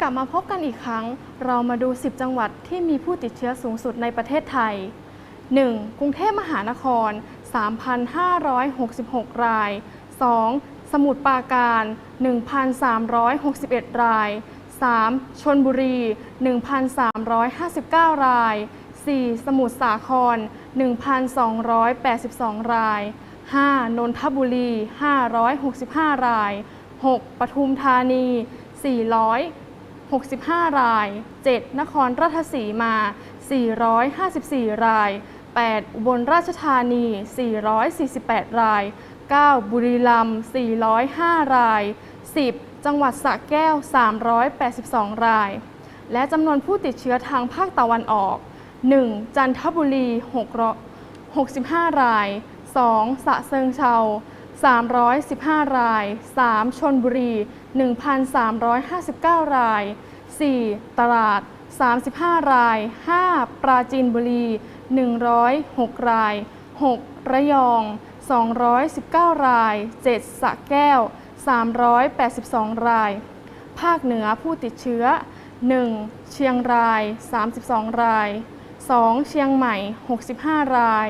กลับมาพบกันอีกครั้ง เรามาดู 10 จังหวัดที่มีผู้ติดเชื้อสูงสุดในประเทศไทย 1. กรุงเทพมหานคร 3,566 ราย 2. สมุทรปราการ 1,361 ราย 3. ชนบุรี 1,359 ราย 4. สมุทรสาคร 1,282 ราย 5. นนทบุรี 565 ราย 6. ปทุมธานี 400 65 ราย 7. นครราชสีมา 454 ราย 8. อุบลราชธานี 448 ราย 9. บุรีรัมย์405 ราย 10. จังหวัดสระแก้ว 382 ราย และจำนวนผู้ติดเชื้อทางภาคตะวันออก 1. จันทบุรี 6 65 ราย 2. สะเซิงเชา 315 ราย 3. ชนบุรี 1,359 ราย 4. ตราด 35 ราย 5. ปราจีนบุรี 106 ราย 6. ระยอง 219 ราย 7. สระแก้ว 382 ราย ภาคเหนือผู้ติดเชื้อ 1. เชียงราย 32 ราย 2. เชียงใหม่ 65 ราย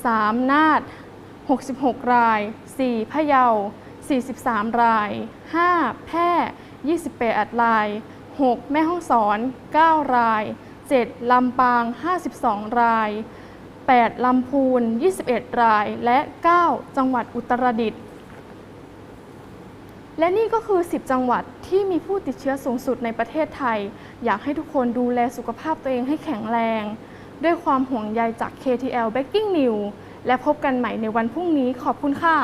3. นาน 66 ราย 4. พะเยา 43 ราย 5. แพร่28 ราย 6. แม่ฮ่องสอน 9 ราย 7. ลำปาง 52 ราย 8. ลำพูน 21 ราย และ 9. จังหวัดอุตรดิตถ์ และนี่ก็คือ 10 จังหวัดที่มีผู้ติดเชื้อสูงสุดในประเทศไทย อยากให้ทุกคนดูแลสุขภาพตัวเองให้แข็งแรง ด้วยความห่วงใยจาก KTL Baking News และพบกันใหม่ในวันพรุ่งนี้ขอบคุณค่ะ